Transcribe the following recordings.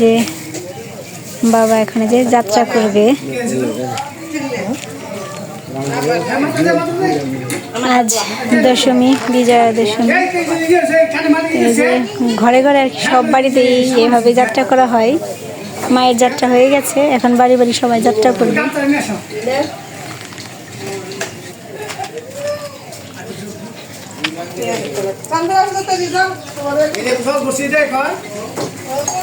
যে বাবা এখানে যে যাত্রা করবে। আজ দশমী, বিজয়া দশমী। যে ঘরে ঘরে আর সব বাড়িতেই এভাবে যাত্রা করা হয়। মায়ের যাত্রা হয়ে গেছে, এখন বাড়ি বাড়ি সবাই যাত্রা করবে।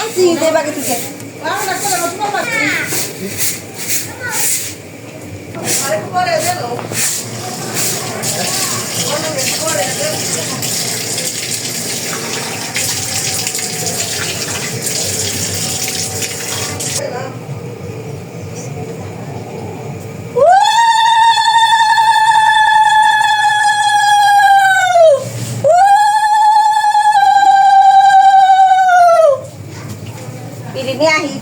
আসি দেবা কে তুই পিড়ি নিয়ে আহি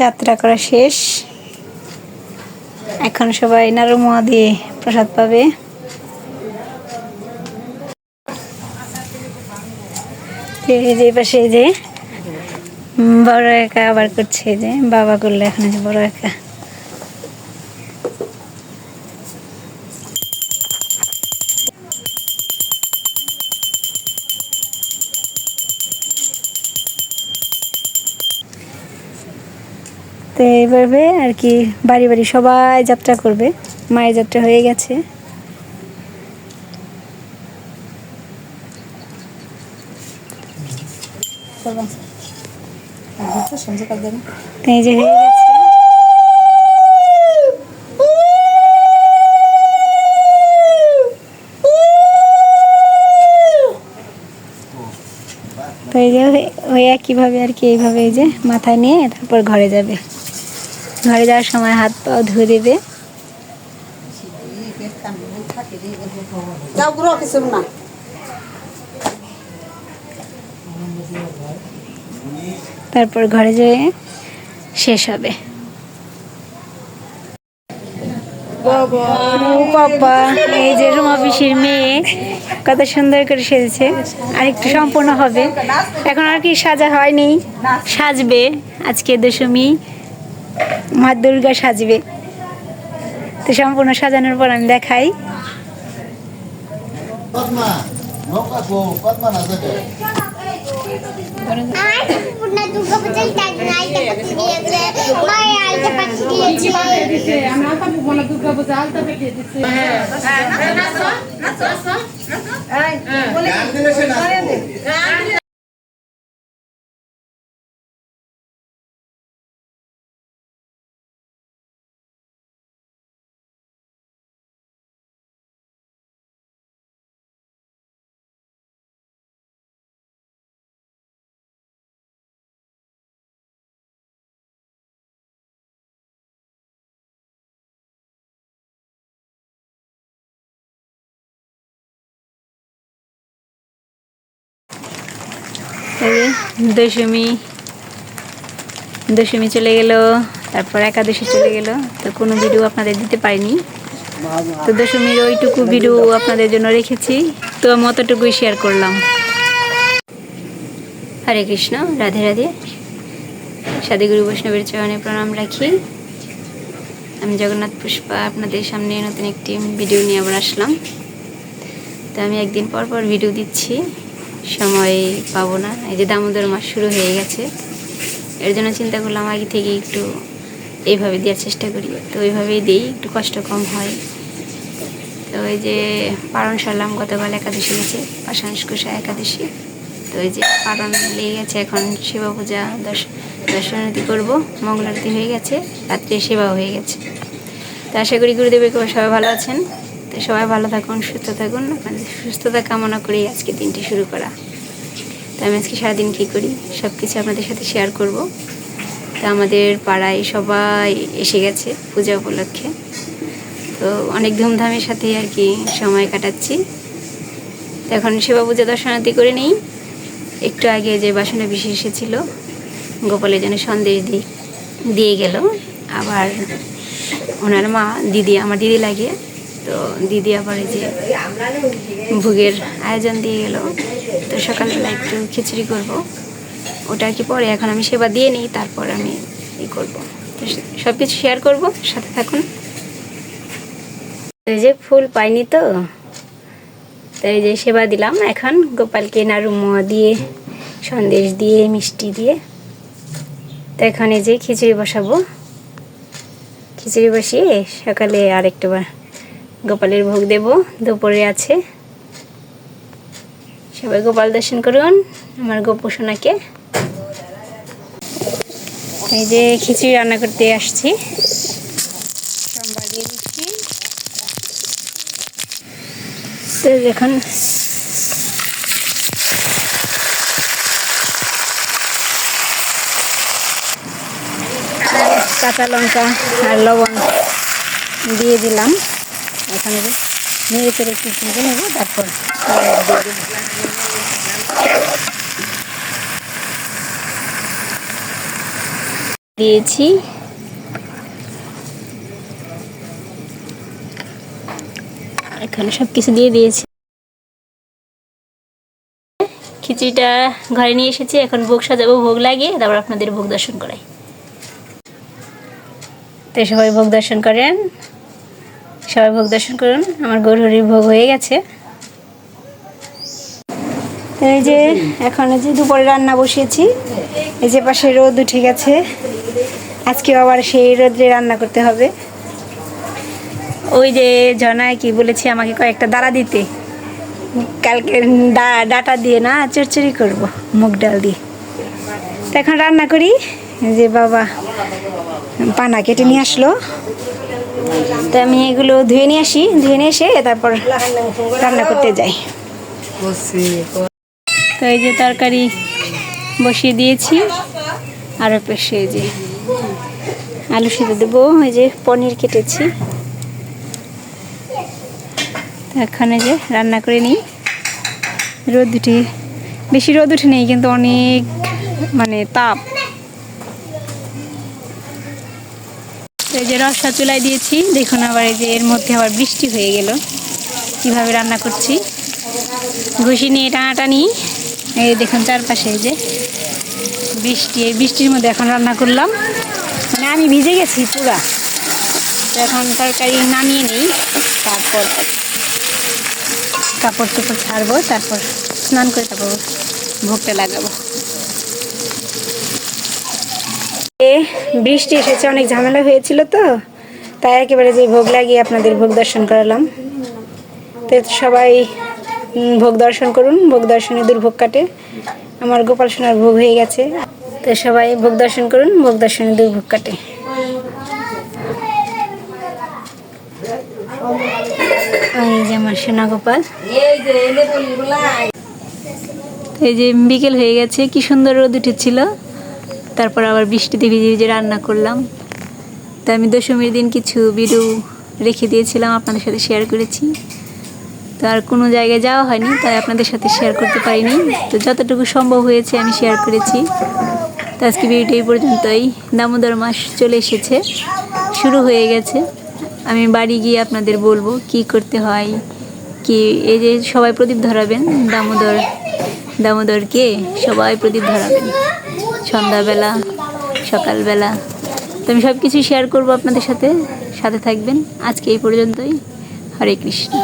যাত্রা করা শেষ। এখন সবাই নারু নারুমোয়া দিয়ে প্রসাদ পাবে। যে পাশে যে বড় একা আবার করছে যে, বাবা করলে এখন বড় একা। তো এইভাবে আর কি বাড়ি বাড়ি সবাই যাত্রা করবে। মায়ের যাত্রা হয়ে গেছে। এই যে হয়ে গেছে। তো এই যে হয়ে- একইভাবে আর কি এইভাবে এই যে মাথায় নিয়ে তারপর ঘরে যাবে। ঘরে যাওয়ার সময় হাত পাও ধুয়ে দেবে। তারপর ঘরে যেয়ে শেষ হবে। এই যে রুমা পিসির মেয়ে কত সুন্দর করে সেজেছে। আর একটু সম্পূর্ণ হবে। এখন আর কি সাজা হয়নি। সাজবে আজকে দশমী। মা দুর্গা সাজবে তো সম্পূর্ণ সাজানোর পর আমি দেখাই পদ্মা দশমী। দশমী চলে গেল, তারপর একাদশী চলে গেল। তো কোনো ভিডিও আপনাদের দিতে পারিনি। তো দশমীর ওইটুকু ভিডিও আপনাদের জন্য রেখেছি। তো আমি অতটুকুই শেয়ার করলাম। হরে কৃষ্ণ, রাধে রাধে। সাধুগুরু বৈষ্ণবের চরণে প্রণাম রাখি। আমি জগন্নাথ পুষ্পা, আপনাদের সামনে নতুন একটি ভিডিও নিয়ে আবার আসলাম। তো আমি একদিন পর পর ভিডিও দিচ্ছি। সময় পাবো না। এই যে দামোদর মাস শুরু হয়ে গেছে। এর জন্য চিন্তা করলাম আগে থেকে একটু এইভাবে দেওয়ার চেষ্টা করি। তো ওইভাবেই দিই, একটু কষ্ট কম হয়। তো ওই যে পালন সারলাম, গতকাল একাদশী গেছে পাশাংশকুষা একাদশী। তো ওই যে পালন লেগে গেছে, এখন শিব পূজা দশ দর্শনারতি করব। মঙ্গলারতি হয়ে গেছে, রাত্রে সেবাও হয়ে গেছে। তো আশা করি গুরুদেবের সবাই ভালো আছেন। তো সবাই ভালো থাকুন, সুস্থ থাকুন আপনাদের সুস্থতা কামনা করেই আজকে দিনটি শুরু করা। তো আমি আজকে সারাদিন কী করি? সব কিছু আপনাদের সাথে শেয়ার করব। তো আমাদের পাড়ায় সবাই এসে গেছে পূজা উপলক্ষে। তো অনেক ধুমধামের সাথে আর কি সময় কাটাচ্ছি। তো এখন সেবা পূজা দর্শনার্থী করে নেই। একটু আগে যে বাসনে বিশেষ এসেছিল গোপালের জন্য সন্দেশ দিয়ে দিয়ে গেল। আবার ওনার মা, দিদি, আমার দিদি লাগে। তো দিদি আবার এই যে ভোগের আয়োজন দিয়ে গেল। তো সকালবেলা একটু খিচুড়ি করব। ওটা কি পরে, এখন আমি সেবা দিয়ে নিই, তারপর আমি ই করব। তো সব কিছু শেয়ার করব, সাথে থাকুন। এই যে ফুল পাইনি তো তো এই যে সেবা দিলাম এখন গোপালকে নাড়ু মোয়া দিয়ে, সন্দেশ দিয়ে, মিষ্টি দিয়ে। তো এখন এই যে খিচুড়ি বসাবো। খিচুড়ি বসিয়ে সকালে আর একটু বা- গোপালের ভোগ দেব, দুপুরে আছে। সবাই গোপাল দর্শন করুন, আমার গোপোষণাকে এই যে খিচুড়ি রান্না করতে আসছি। সোমবার দিয়ে দিচ্ছি। তো দেখুন কাঁচা লঙ্কা আর লবণ দিয়ে দিলাম। এখানে নেড়ে চেড়ে একটু ভেজে নেব তারপর দিয়ে দিয়েছি। এখানে সব কিছু দিয়ে দিয়েছি। খিচুড়িটা ঘরে নিয়ে এসেছি। এখন ভোগ সাজাবো, ভোগ লাগিয়ে তারপর আপনাদের ভোগ দর্শন করাই। তো সবাই ভোগ দর্শন করেন। সবাই ভোগ দর্শন করুন, আমার গরুহরির ভোগ হয়ে গেছে। এই যে, এখন যে দুপুরে রান্না বসিয়েছি, এই যে পাশে রোদ উঠে গেছে আজকে আবার সেই রোদ্রে রান্না করতে হবে। ওই যে জনায় কি বলেছি, আমাকে কয়েকটা দাঁড়া দিতে। কালকে ডা- ডাটা দিয়ে না চচ্চড়ি করব, মুগ ডাল দিয়ে। তো এখন রান্না করি যে বাবা পানা কেটে নিয়ে আসলো। তো আমি এগুলো ধুয়ে নিয়ে আসি, ধুয়ে নিয়ে এসে তারপর রান্না করতে যাই। তো এই যে তরকারি বসিয়ে দিয়েছি, আর পেশে যে আলু সিদ্ধ দেবো, এই যে পনির কেটেছি। এখানে যে রান্না করে নিই। রোদ উঠে, বেশি রোদ উঠে নেই, কিন্তু অনেক মানে তাপ। এই যে রসা চুলাই দিয়েছি, দেখুন আবার এই যে এর মধ্যে আবার বৃষ্টি হয়ে গেল। কীভাবে রান্না করছি? ঘুষি নিয়ে টানাটানি, এই দেখুন চারপাশে এই যে বৃষ্টি, এই বৃষ্টির মধ্যে এখন রান্না করলাম। মানে আমি ভিজে গেছি পুরা। এখন তরকারি নামিয়ে নিই, তারপর কাপড় টুপড় ছাড়বো, তারপর স্নান করে তারপর ভোগটা লাগাবো। বৃষ্টি এসেছে, অনেক ঝামেলা হয়েছিল তো। তাই একেবারে যে ভোগ লাগিয়ে আপনাদের ভোগ দর্শন করালাম। তো সবাই ভোগ দর্শন করুন, ভোগ দর্শনে দুর্ভোগ কাটে। আমার গোপাল সোনার ভোগ হয়ে গেছে। তো সবাই ভোগ দর্শন করুন, ভোগ দর্শনে দুর্ভোগ কাটে। এই যে সোনা গোপাল। এই যে বিকেল হয়ে গেছে, কি সুন্দর রোদ উঠেছিল। তারপর আবার বৃষ্টিতে ভিজে ভিজে রান্না করলাম। তো আমি দশমীর দিন কিছু ভিডিও রেখে দিয়েছিলাম, আপনাদের সাথে শেয়ার করেছি। তো আর কোনো জায়গায় যাওয়া হয়নি, তাই আপনাদের সাথে শেয়ার করতে পারিনি। তো যতটুকু সম্ভব হয়েছে আমি শেয়ার করেছি। তো আজকে ভিডিওটি এই পর্যন্তই। দামোদর মাস চলে এসেছে, শুরু হয়ে গেছে। আমি বাড়ি গিয়ে আপনাদের বলব কি করতে হয়, কি এই যে সবাই প্রদীপ ধরাবেন, দামোদর, দামোদরকে সবাই প্রদীপ ধরাবেন। সন্ধ্যাবেলা, সকালবেলা। তো আমি সব কিছু শেয়ার করব আপনাদের সাথে সাথে থাকবেন। আজকে এই পর্যন্তই। হরে কৃষ্ণ।